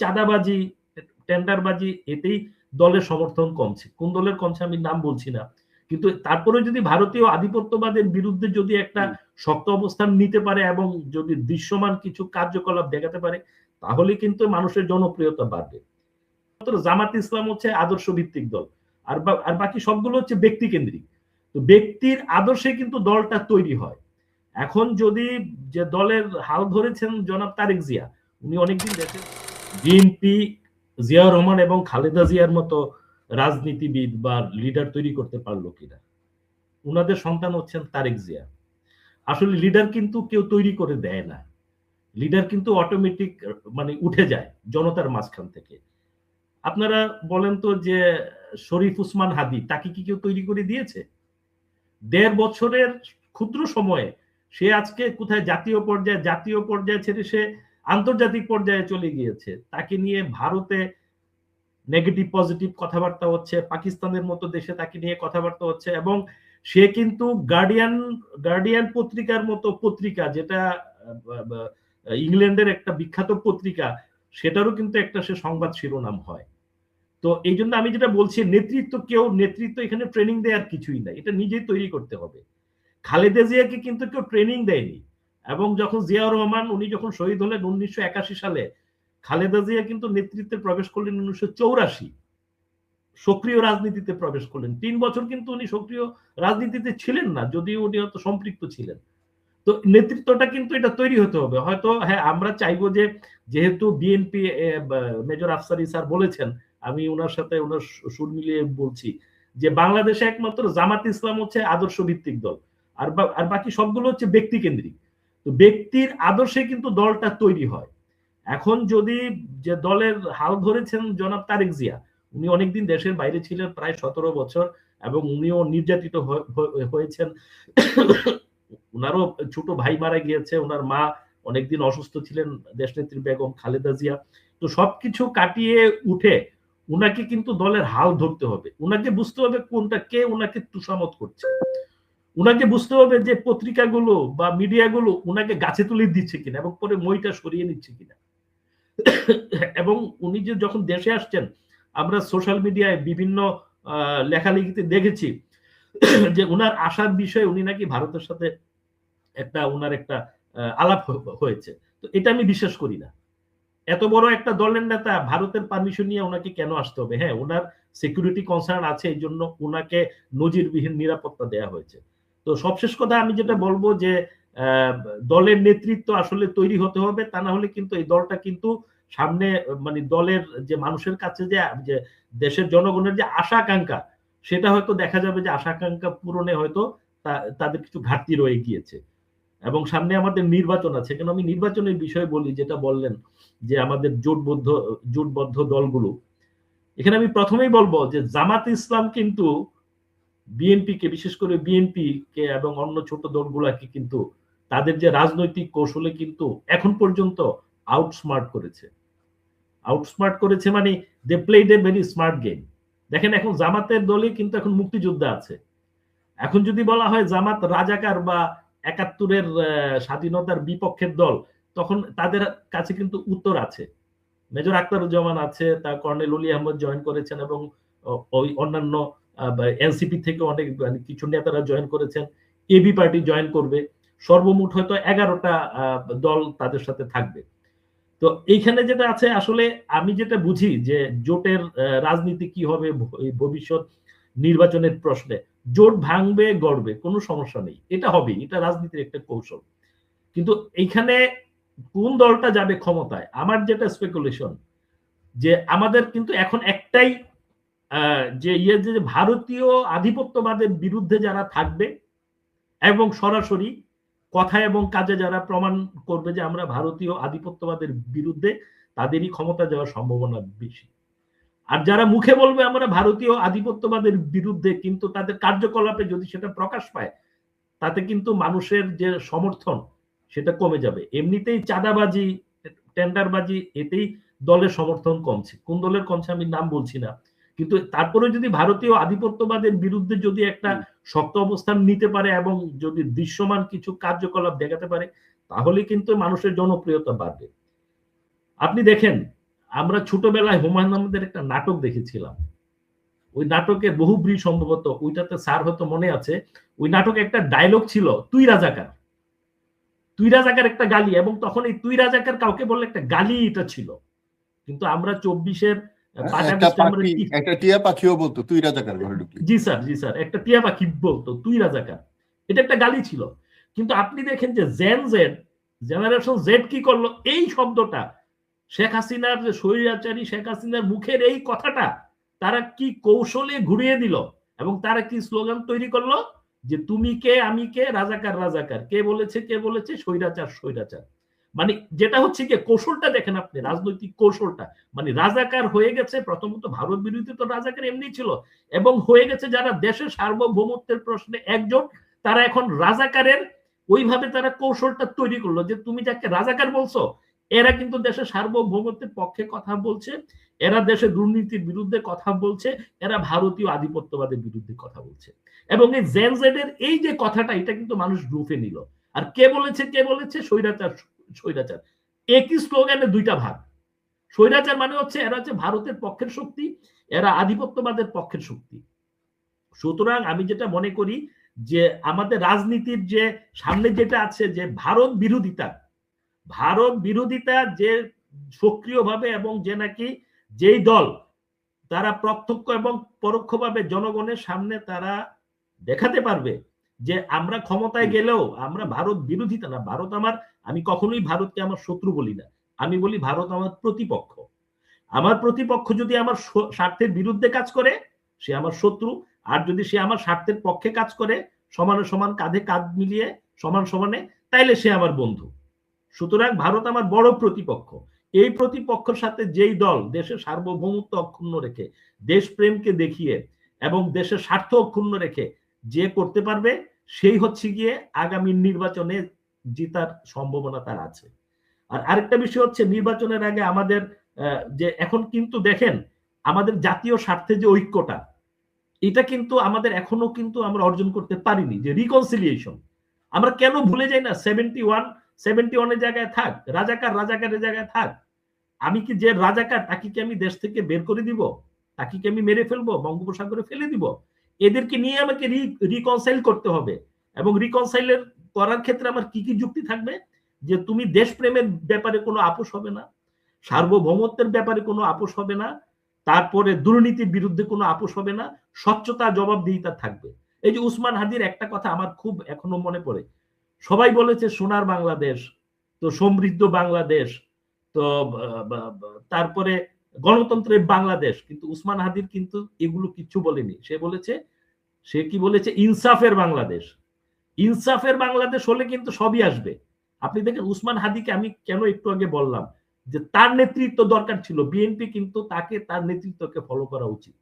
চাঁদাবাজি টেন্ডারবাজি এতেই দলের সমর্থন কমছে। কোন দলের কমছে আমি নাম বলছি না। কিন্তু তারপরে যদি ভারতীয় আধিপত্যবাদের বিরুদ্ধে যদি একটা শক্ত অবস্থান নিতে পারে এবং যদি দৃশ্যমান কিছু কার্যকলাপ দেখাতে পারে তাহলে কিন্তু মানুষের জনপ্রিয়তা বাড়বে। জামাত ইসলাম হচ্ছে আদর্শ ভিত্তিক দল। আর আর বাকি সবগুলো হচ্ছে ব্যক্তি কেন্দ্রিক তো ব্যক্তির আদর্শে কিন্তু দলটা তৈরি হয়। এখন যদি যে দলের হাল ধরেছেন জনাব তারেক জিয়া উনি অনেকদিন দেখেন বিএনপি জিয়া রহমান এবং খালেদা জিয়ার মতো রাজনীতিবিদ বা লিডার তৈরি করতে পারল কিনা? উনাদের সন্তান হচ্ছেন তারেক জিয়া। আসলে লিডার কিন্তু কেউ তৈরি করে দেয় না। লিডার কিন্তু অটোমেটিক মানে উঠে যায় জনতার মাঝখান থেকে। আপনারা বলেন তো যে শরীফ উসমান হাদি, তাকে কি কেউ তৈরি করে দিয়েছে? দেড় বছরের ক্ষুদ্র সময়ে সে আজকে কোথায় জাতীয় পর্যায়ে জাতীয় পর্যায়ে ছেড়ে সে আন্তর্জাতিক পর্যায়ে চলে গিয়েছে। তাকে নিয়ে ভারতে নেগেটিভ পজিটিভ কথাবার্তা হচ্ছে, পাকিস্তানের মতো দেশে তাকে নিয়ে কথাবার্তা হচ্ছে এবং সে কিন্তু গার্ডিয়ান গার্ডিয়ান পত্রিকার মতো পত্রিকা যেটা ইংল্যান্ডের একটা বিখ্যাত পত্রিকা, সেটারও কিন্তু একটা সে সংবাদ শিরোনাম হয়। তো এই জন্য আমি যেটা বলছি, নেতৃত্ব কেউ, নেতৃত্ব এখানে ট্রেনিং দেওয়ার কিছুই নাই। এটা নিজেই তৈরি করতে হবে। খালেদা জিয়াকে কিন্তু কেউ ট্রেনিং দেয়নি। এবং যখন জিয়াউর রহমান, উনি যখন শহীদ হলেন উনিশশো একাশি সালে, খালেদা জিয়া কিন্তু নেতৃত্বে প্রবেশ করলেন উনিশশো চৌরাশি, সক্রিয় রাজনীতিতে প্রবেশ করলেন। তিন বছর কিন্তু উনি সক্রিয় রাজনীতিতে ছিলেন না, যদিও উনি হয়তো সম্পৃক্ত ছিলেন। তো নেতৃত্বটা কিন্তু এটা তৈরি হতে হবে। হয়তো হ্যাঁ আমরা চাইব যে যেহেতু বিএনপি মেজর আফসারি স্যার বলেছেন, আমি ওনার সাথে ওনার সুর মিলিয়ে বলছি যে বাংলাদেশে একমাত্র জামাত ইসলাম হচ্ছে আদর্শ ভিত্তিক দল। আর আর বাকি সবগুলো হচ্ছে ব্যক্তি কেন্দ্রিক। তো ব্যক্তির আদর্শে কিন্তু দলটা তৈরি হয়। এখন যদি যে দলের হাল ধরেছেন জনাব তারেক জিয়া, উনি অনেকদিন দেশের বাইরে ছিলেন, প্রায় সতেরো বছর, এবং উনিও নির্যাতিত হয়েছেন। উনারও ছোট ভাই মারা গিয়েছে ওনার মা অনেকদিন অসুস্থ ছিলেন, দেশনেত্রী বেগম খালেদা জিয়া। তো সবকিছু কাটিয়ে উঠে উনাকে কিন্তু দলের হাল ধরতে হবে। উনাকে বুঝতে হবে কোনটা কে উনাকে তুষামত করছে। উনাকে বুঝতে হবে যে পত্রিকাগুলো বা মিডিয়াগুলো উনাকে গাছে তুলে দিচ্ছে কিনা এবং পরে মইটা সরিয়ে নিচ্ছে কিনা। এবং উনি যে যখন দেশে আসছেন, আমরা সোশ্যাল মিডিয়ায় বিভিন্ন লেখালেখিতে দেখেছি যে উনার আসার বিষয়ে উনি নাকি ভারতের সাথে একটা, উনার একটা আলাপ হয়েছে। তো এটা আমি বিশ্বাস করি না। এত বড় একটা দলের নেতা, ভারতের পারমিশন নিয়ে ওনাকে কেন আসতে হবে? হ্যাঁ ওনার সিকিউরিটি কনসার্ন আছে এই জন্য ওনাকে নজিরবিহীন নিরাপত্তা দেয়া হয়েছে। তো সবশেষ কথা আমি যেটা বলব যে দলের নেতৃত্ব আসলে তৈরি হতে হবে, তা না হলে কিন্তু এই দলটা কিন্তু সামনে মানে দলের যে মানুষের কাছে যে দেশের জনগণের যে আশা আকাঙ্ক্ষা সেটা হয়তো দেখা যাবে যে আশা আকাঙ্ক্ষা পূরণে হয়তো তাদের কিছু ঘাটতি রয়ে গিয়েছে। এবং সামনে আমাদের নির্বাচন আছে। কেন আমি নির্বাচনের বিষয়ে বলি, যেটা বললেন যে আমাদের জোটবদ্ধ জোটবদ্ধ দলগুলো। এখানে আমি প্রথমেই বলব যে জামাত ইসলাম কিন্তু বিএনপি কে, বিশেষ করে বিএনপি কে এবং অন্য ছোট দলগুলাকে কিন্তু তাদের যে রাজনৈতিক কৌশলে কিন্তু এখন পর্যন্ত আউটস্মার্ট করেছে। আউটস্মার্ট করেছে মানে they played a very smart game দেখেন এখন জামাতের দলে কিন্তু এখন মুক্তিযোদ্ধা আছে। এখন যদি বলা হয় জামাত রাজাকার বা একাত্তরের স্বাধীনতার বিপক্ষের দল, তখন তাদের কাছে কিন্তু উত্তর আছে। মেজর আক্তারুজ্জামান আছে, তা কর্নেল উলি আহমদ জয়েন করেছেন এবং ওই অন্যান্য এনসিপি থেকে অনেক মানে কিছু নেতারা জয়েন করেছেন। এবি পার্টি জয়েন করবে। সর্বমোট হয়তো এগারোটা দল তাদের সাথে থাকবে। তো এইখানে যেটা আছে, আসলে আমি যেটা বুঝি যে জোটের রাজনীতি কি হবে ভবিষ্যৎ নির্বাচনের প্রশ্নে। জোট ভাঙবে, গড়বে, কোনো সমস্যা নেই। এটা হবে, এটা রাজনীতির একটা কৌশল। কিন্তু এইখানে কোন দলটা যাবে ক্ষমতায়? আমার যেটা স্পেকুলেশন যে আমাদের কিন্তু এখন একটাই যে ইয়ে যে ভারতীয় আধিপত্যবাদের বিরুদ্ধে যারা থাকবে এবং সরাসরি কথা এবং কাজে যারা প্রমাণ করবে যে আমরা ভারতীয় আধিপত্যবাদের বিরুদ্ধে তাদেরই ক্ষমতা যাওয়ার সম্ভাবনা বেশি। আর যারা মুখে বলবে আমরা ভারতীয় আধিপত্যবাদের বিরুদ্ধে কিন্তু তাদের কার্যকলাপে যদি সেটা প্রকাশ পায়, তাতে কিন্তু মানুষের যে সমর্থন সেটা কমে যাবে। এমনিতেই চাঁদাবাজি, টেন্ডারবাজি, এতেই দলের সমর্থন কমছে। কোন দলের কমছে আমি নাম বলছি না। কিন্তু তারপরে যদি ভারতীয় আধিপত্যবাদের বিরুদ্ধে যদি একটা শক্ত অবস্থান নিতে পারে এবং যদি দৃশ্যমান কিছু কার্যকলাপ দেখাতে পারে তাহলে কিন্তু মানুষের জনপ্রিয়তা বাড়বে। আপনি দেখেন আমরা ছোটবেলায় হুমায়ুন আহমেদের একটা নাটক দেখেছিলাম। ওই নাটকের বহুব্রী সম্ভবত ওইটাতে স্যার হয়তো মনে আছে ওই নাটকে একটা ডায়লগ ছিল তুই রাজাকার। তুই রাজাকার একটা গালি এবং তখন এই তুই রাজাকার কাউকে বললে একটা গালি এটা ছিল। কিন্তু আমরা চব্বিশের একটা টিয়া পাখিও বলতো তুই রাজাকার ঘরে ঢুকলি। জি স্যার জি স্যার একটা টিয়া পাখি বলতো তুই রাজাকার। এটা একটা গালি ছিল। কিন্তু আপনি দেখেন যে জেন জেড জেনারেশন জেড কি করল? এই শব্দটা শেখ হাসিনার যে স্বৈরাচারী শেখ হাসিনার মুখের এই কথাটা তারা কি কৌশলে ঘুরিয়ে দিল? এবং তারা কি স্লোগান তৈরি করল? যে তুমি কে আমি কে? রাজাকার রাজাকার। কে বলেছে কে বলেছে? স্বৈরাচার স্বৈরাচার। মানে যেটা হচ্ছে কি, কৌশলটা দেখেন আপনি, রাজনৈতিক কৌশলটা। মানে রাজাকার হয়ে গেছে, প্রথমত ভারত বিরোধী তো রাজাকার এমনি ছিল। এবং হয়ে গেছে যারা দেশের সার্বভৌমত্বের প্রশ্নে একজন, তারা এখন রাজাকারের ওইভাবে তারা কৌশলটা তৈরি করল যে, তুমি যাকে রাজাকার বলছো, এরা কিন্তু দেশের সার্বভৌমত্বের পক্ষে কথা বলছে, এরা দেশের দুর্নীতির বিরুদ্ধে কথা বলছে, এরা ভারতীয় আধিপত্যবাদের বিরুদ্ধে কথা বলছে। এবং এই জেনজেডের এই যে কথাটা, এটা কিন্তু মানুষ রূপে নিল। আর কে বলেছে কে বলেছে, স্বৈরাচার স্বৈরাচার। একই স্লোগানে দুইটা ভাগ। স্বৈরাচার মানে হচ্ছে এরা হচ্ছে ভারতের পক্ষের শক্তি, এরা আধিপত্যবাদের পক্ষের শক্তি। সুতরাং আমি যেটা মনে করি যে আমাদের রাজনীতির যে সামনে যেটা আছে যে ভারত বিরোধিতা ভারত বিরোধিতা যে সক্রিয়ভাবে এবং যে নাকি যেই দল তারা প্রত্যক্ষ এবং পরোক্ষভাবে জনগণের সামনে তারা দেখাতে পারবে যে আমরা ক্ষমতায় গেলেও আমরা ভারত বিরোধিতা না ভারত আমার আমি কখনোই ভারতকে আমার শত্রু বলি না। আমি বলি ভারত আমার প্রতিপক্ষ। আমার প্রতিপক্ষ যদি আমার স্বার্থের বিরুদ্ধে কাজ করে সে আমার শত্রু। আর যদি সে আমার স্বার্থের পক্ষে কাজ করে সমানে সমান কাঁধে কাঁধ মিলিয়ে সমান সমানে তাইলে সে আমার বন্ধু। সুতরাং ভারত আমার বড় প্রতিপক্ষ। এই প্রতিপক্ষের সাথে যেই দল দেশের সার্বভৌমত্ব অক্ষুণ্ণ রেখে দেশপ্রেমকে দেখিয়ে এবং দেশের স্বার্থ অক্ষুণ্ণ রেখে যে করতে পারবে, সেই হচ্ছে গিয়ে আগামী নির্বাচনে জিতার সম্ভাবনা তার আছে। আর আরেকটা বিষয় হচ্ছে, নির্বাচনের আগে আমাদের যে এখন কিন্তু দেখেন, আমাদের জাতীয় স্বার্থে যে ঐক্যটা, এটা কিন্তু আমাদের এখনও কিন্তু আমরা অর্জন করতে পারিনি, যে রিকনসিলিয়েশন আমরা কেন ভুলে যাই না সেভেন্টি ওয়ান সেভেন্টি ওয়ানের জায়গায় থাক, রাজাকার রাজাকারের জায়গায় থাক। আমি কি যে রাজাকার, তাকে কি আমি দেশ থেকে বের করে দিব? তাকে কি আমি মেরে ফেলব? বঙ্গোপসাগরে ফেলে দিব? এদেরকে নিয়ে আমাকে রিকনসাইল করতে হবে। এবং রিকনসাইলের করার ক্ষেত্রে আমার কি কি যুক্তি থাকবে? যে তুমি দেশপ্রেমের ব্যাপারে কোনো আপোষ হবে না, সার্বভৌমত্বের ব্যাপারে কোনো আপোষ হবে না, তারপরে দুর্নীতির বিরুদ্ধে কোনো আপোষ হবে না, স্বচ্ছতা জবাবদিহিতা থাকবে। এই যে উসমান হাদির একটা কথা আমার খুব এখনও মনে পড়ে। সবাই বলেছে, সোনার বাংলাদেশ, তো সমৃদ্ধ বাংলাদেশ, তো তারপরে গণতন্ত্রের বাংলাদেশ, কিন্তু উসমান হাদির কিন্তু এগুলো কিচ্ছু বলেনি। সে বলেছে, সে কি বলেছে? ইনসাফের বাংলাদেশ। ইনসাফের বাংলাদেশ হলে কিন্তু সবই আসবে। আপনি দেখেন উসমান হাদিকে আমি কেন একটু আগে বললাম যে তার নেতৃত্ব দরকার ছিল। বিএনপি কিন্তু তাকে তার নেতৃত্বকে ফলো করা উচিত।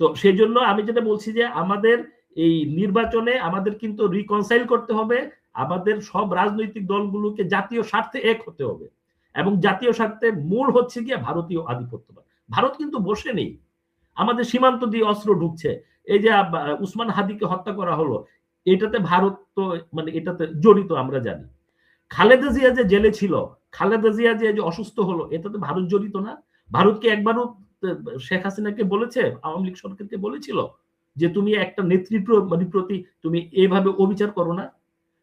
তো সেই জন্য আমি যেটা বলছি যে আমাদের এই নির্বাচনে আমাদের কিন্তু রিকনসাইল করতে হবে। আমাদের সব রাজনৈতিক দলগুলোকে জাতীয় স্বার্থে এক হতে হবে। এবং জাতীয় স্বার্থে মূল হচ্ছে গিয়ে ভারতীয় আধিপত্যবাদ। ভারত কিন্তু বসে নেই। আমাদের সীমান্ত দিয়ে অস্ত্র ঢুকছে। এই যে উসমান হাদিকে হত্যা করা হলো, এটাতে ভারত তো মানে এটাতে জড়িত আমরা জানি। খালেদা জিয়া যে জেলে ছিল, খালেদা জিয়া যে অসুস্থ হলো, এটাতে ভারত জড়িত না। ভারতকে একবারও শেখ হাসিনাকে বলেছে, আওয়ামী লীগ সরকারকে বলেছিল যে তুমি একটা নেতৃত্ব মানে প্রতি তুমি এইভাবে অবিচার করো না।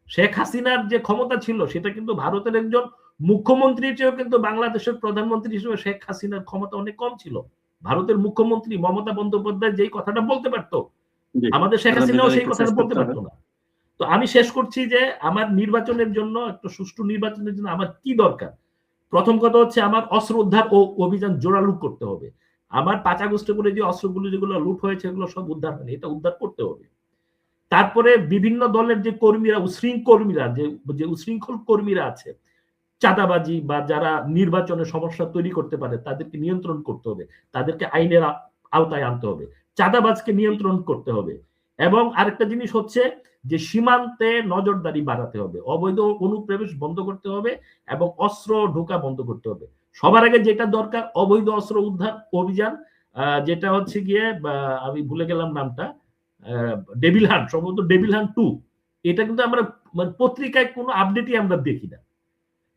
শেখ হাসিনার যে ক্ষমতা ছিল, সেটা কিন্তু ভারতের একজন মুখ্যমন্ত্রীর চেয়েও কিন্তু বাংলাদেশের প্রধানমন্ত্রী হিসেবে শেখ হাসিনার ক্ষমতা অনেক কম ছিল। ভারতের মুখ্যমন্ত্রী মমতা বন্দ্যোপাধ্যায় যেই কথাটা বলতে পারতো আমাদের শেখ হাসিনাও সেই কথাটা বলতে পারতো না। তো আমি শেষ করছি যে আমার নির্বাচনের জন্য একটা সুষ্ঠু নির্বাচনের জন্য আমার কি দরকার? প্রথম কথা হচ্ছে আমার অস্ত্র উদ্ধার ও অভিযান জোরালু করতে হবে। আমার পাঁচ আগস্টে করে যে অস্ত্রগুলো যেগুলো লুট হয়েছে এগুলো সব উদ্ধার হয়নি এটা উদ্ধার করতে হবে। তারপরে বিভিন্ন দলের যে কর্মীরা উশৃঙ্খল কর্মীরা যে যে উশৃঙ্খল কর্মীরা আছে চাঁদাবাজি বা যারা নির্বাচনে সমস্যা তৈরি করতে পারে, তাদেরকে নিয়ন্ত্রণ করতে হবে। তাদেরকে আইনের আওতায় আনতে হবে। চাঁদাবাজকে নিয়ন্ত্রণ করতে হবে। এবং আরেকটা জিনিস হচ্ছে যে, সীমান্তে নজরদারি বাড়াতে হবে। অবৈধ অনুপ্রবেশ বন্ধ করতে হবে এবং অস্ত্র ঢোকা বন্ধ করতে হবে। সবার আগে যেটা দরকার, অবৈধ অস্ত্র উদ্ধার অভিযান যেটা হচ্ছে গিয়ে আমি ভুলে গেলাম নামটা ডেভিল হান্ট, সম্ভবত ডেভিল হান্ট টু। এটা কিন্তু আমরা মানে পত্রিকায় কোনো আপডেটই আমরা দেখি না।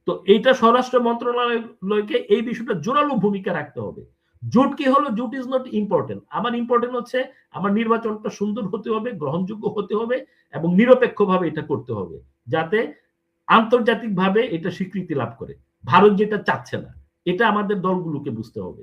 তো এইটা স্বরাষ্ট্র মন্ত্রণালয়কে এই বিষয়টা জোরালো ভূমিকা রাখতে হবে। জোট কি হলো? জোট ইজ নট ইম্পর্টেন্ট আমার ইম্পর্টেন্ট হচ্ছে আমার নির্বাচনটা সুন্দর হতে হবে, গ্রহণযোগ্য হতে হবে এবং নিরপেক্ষভাবে এটা করতে হবে যাতে আন্তর্জাতিকভাবে এটা স্বীকৃতি লাভ করে। ভারত যেটা চাচ্ছে না, এটা আমাদের দলগুলোকে বুঝতে হবে।